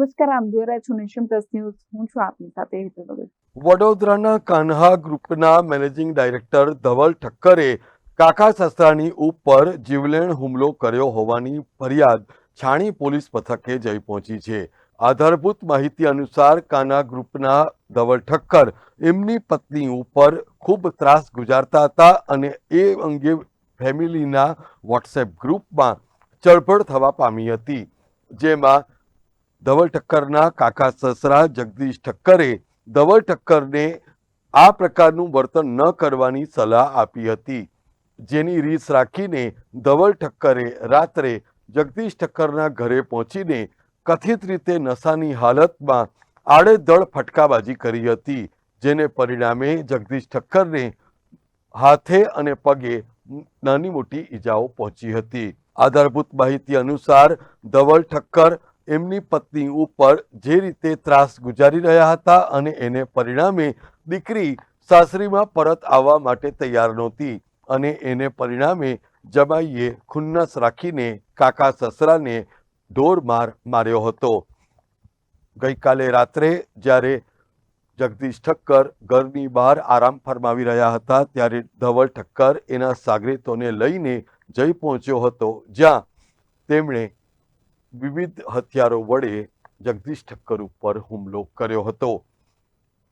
નમસ્કાર જોઈ રહ્યા છો નેશન પ્લસ ન્યૂઝ. હું છું આપની સાથે વડોદરાના કાન્હા ગ્રુપના મેનેજિંગ ડાયરેક્ટર ધવલ ઠક્કરે કાકા સસરાની ઉપર જીવલેણ હુમલો કર્યો હોવાની ફરિયાદ છાણી પોલીસ મથકે જઈ પહોંચી છે. આધારભૂત માહિતી અનુસાર કાન્હા ગ્રુપના ધવલ ઠક્કર એમની પત્ની ઉપર ખૂબ ત્રાસ ગુજારતા હતા અને એ અંગે ફેમિલીના વોટ્સએપ ગ્રુપમાં ચળભળ થવા પામી હતી, જેમાં ધવલ ઠક્કરના કાકા સસરા જગદીશ ઠક્કરે ધવલ ઠક્કરને આ પ્રકારનું વર્તન ન કરવાની સલાહ આપી હતી. જેની રીસ રાખીને ધવલ ઠક્કરે રાત્રે જગદીશ ઠક્કરના ઘરે પહોંચીને કથિત રીતે નશાની હાલતમાં આડેધડ ફટકાબાજી કરી હતી, જેને પરિણામે જગદીશ ઠક્કરને હાથે અને પગે નાની મોટી ઈજાઓ પહોંચી હતી. આધારભૂત માહિતી અનુસાર ધવલ ઠક્કર એમની પત્ની ઉપર જે રીતે ત્રાસ ગુજારી રહ્યા હતા અને એને પરિણામે દીકરી સાસરીમાં પરત આવવા માટે તૈયાર નહોતી અને એને પરિણામે જમાઈએ ખુન્નસ રાખીને કાકા સસરાને ઢોર માર માર્યો હતો. ગઈકાલે રાત્રે જ્યારે જગદીશ ઠક્કર ઘરની બહાર આરામ ફરમાવી રહ્યા હતા ત્યારે ધવલ ઠક્કર એના સાગરીતોને લઈને જઈ પહોંચ્યો હતો જ્યાં તેમણે વિવિધ હથિયારો વડે જગદીશ ઠક્કર ઉપર હુમલો કર્યો હતો.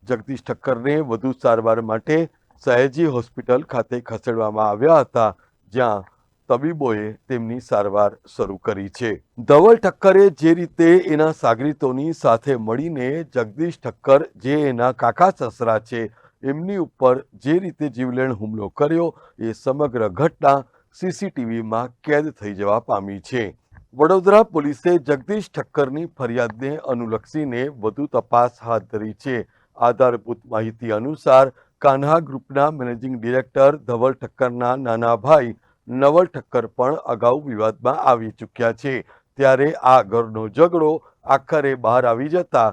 જગદીશ ઠક્કરને વધુ સારવાર માટે સયાજી હોસ્પિટલ ખાતે ખસેડવામાં આવ્યા હતા, જ્યાં તબીબોએ તેમની સારવાર શરૂ કરી છે. ધવલ ઠક્કરે જે રીતે એના સાગરીતોની સાથે મળીને જગદીશ ઠક્કર જે એના કાકા સસરા છે, એમની ઉપર જે રીતે જીવલેણ હુમલો કર્યો, એ સમગ્ર ઘટના સીસીટીવીમાં કેદ થઈ જવા પામી છે. વડોદરા પોલીસે જગદીશ ઠક્કરની ફરિયાદને અનુલક્ષીને વધુ તપાસ હાથ ધરી છે. આધારભૂત માહિતી અનુસાર કાન્હા ગ્રુપના મેનેજિંગ ડિરેક્ટર ધવલ ઠક્કરના નાના ભાઈ નવલ ઠક્કર પણ અગાઉ વિવાદમાં આવી ચૂક્યા છે. ત્યારે આ ઘરનો ઝઘડો આખરે બહાર આવી જતા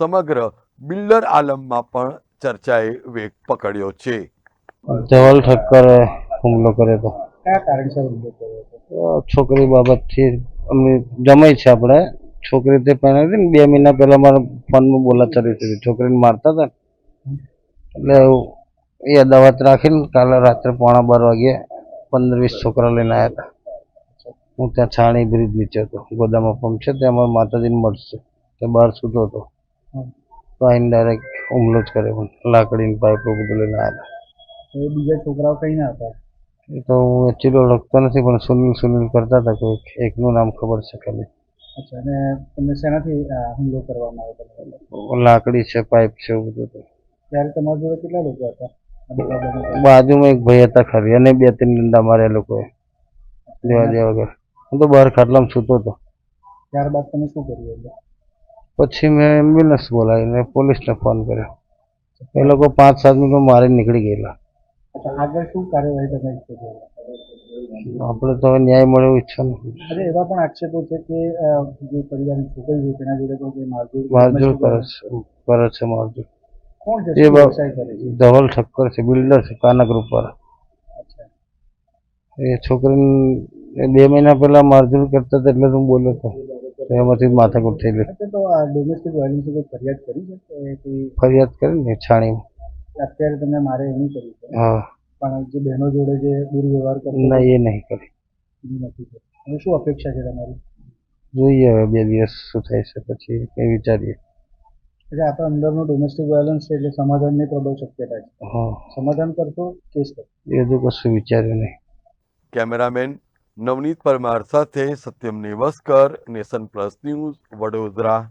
સમગ્ર બિલ્ડર આલમમાં પણ ચર્ચાએ વેગ પકડ્યો છે. ધવલ ઠક્કરે હુમલો કર્યો હતો. કયા કારણસર હુમલો કર્યો હતો? છોકરી બાબતથી અમને જમાઈ છે આપણે. છોકરી તે પહેરાવી બે મહિના પહેલા મારા ફોનમાં બોલાચાલી હતી. છોકરીને મારતા હતા એટલે એ અદાવત રાખીને કાલે રાત્રે પોણા બાર વાગે પંદર વીસ છોકરા લઈને આવ્યા હતા. હું ત્યાં છાણી બ્રિજ નીચે હતો. ગોદામાં પંપ છે ત્યાં મારા માતાજીને મળશે. તે બહાર સૂતો હતો. તો આઈને ડાયરેક્ટ હુમલો જ કર્યો. લાકડીની પાઇપો લઈને આવ્યા હતા. બીજા છોકરાઓ કઈ ના હતા? એ તો હું એકચ્યુઅલી ઓળખતો નથી પણ સુનિલ સુનિલ કરતા હતા કોઈક એકનું નામ ખબર છે ખાલી. અચ્છા અને તમને શેનાથી હુમલો કરવામાં આવ્યો લાકડી છે પાઇપ છે એવું બધું. ત્યારે તમારા જોડે કેટલા લોકો હતા? બાજુમાં એક ભાઈ હતા ખરી અને બે ત્રણ ડંડા માર્યા લોકોએ. લેવા દેવા વગર. હું તો બહાર ખાટલામાં સૂતો હતો. ત્યારબાદ તમે શું કર્યું પછી મેં એમ્બ્યુલન્સ બોલાવીને પોલીસને ફોન કર્યો. એ લોકો પાંચ સાત મિનિટમાં મારી નીકળી ગયેલા. આગળ શું કાર્યવાહી તમે ઈચ્છો છો આપણે તો ન્યાય મળે એવું ઈચ્છો ને અરે એવા પણ આક્ષેપો છે કે જે પરિવારની છોકરી છે તેના જોડે પણ મારઝૂડ મારઝૂડ કરે છે? કરે છે. મારઝૂડ. કોણ છે? એ ધવલ ઠક્કર છે બિલ્ડર છે કાના ગ્રુપ અચ્છા. એ છોકરીને બે મહિના પહેલા મારઝૂડ કરતા હતા એટલે હું બોલ્યો હતો. તો એમાંથી માથાકૂટ થઈ અચ્છા તો આ ડોમેસ્ટિક વાયલન્સ ફરિયાદ કરી છે? ફરિયાદ કરી ને છાણીમાં. અત્યારે તમને મારે એની કરી છે. હા. પણ જે બહેનો જોડે જે દુર્વ્યવહાર કરે ના એ નહીં કરી. એ નથી કરી હવે શું અપેક્ષા છે તમારી? જોઈએ હવે બે દિવસ શું થાય છે પછી કંઈ વિચારીએ. એટલે આપણે અંદરનો ડોમેસ્ટિક વાયલન્સ છે એટલે સમાધાનની પ્રબળ શક્યતા છે. હા. સમાધાન કરશો કેસ કરશો? એ હજુ કશું વિચાર્યું નહીં. કેમેરામેન નવનીત પરમાર સાથે Satyam Nevaskar Nation Plus News Vadodara.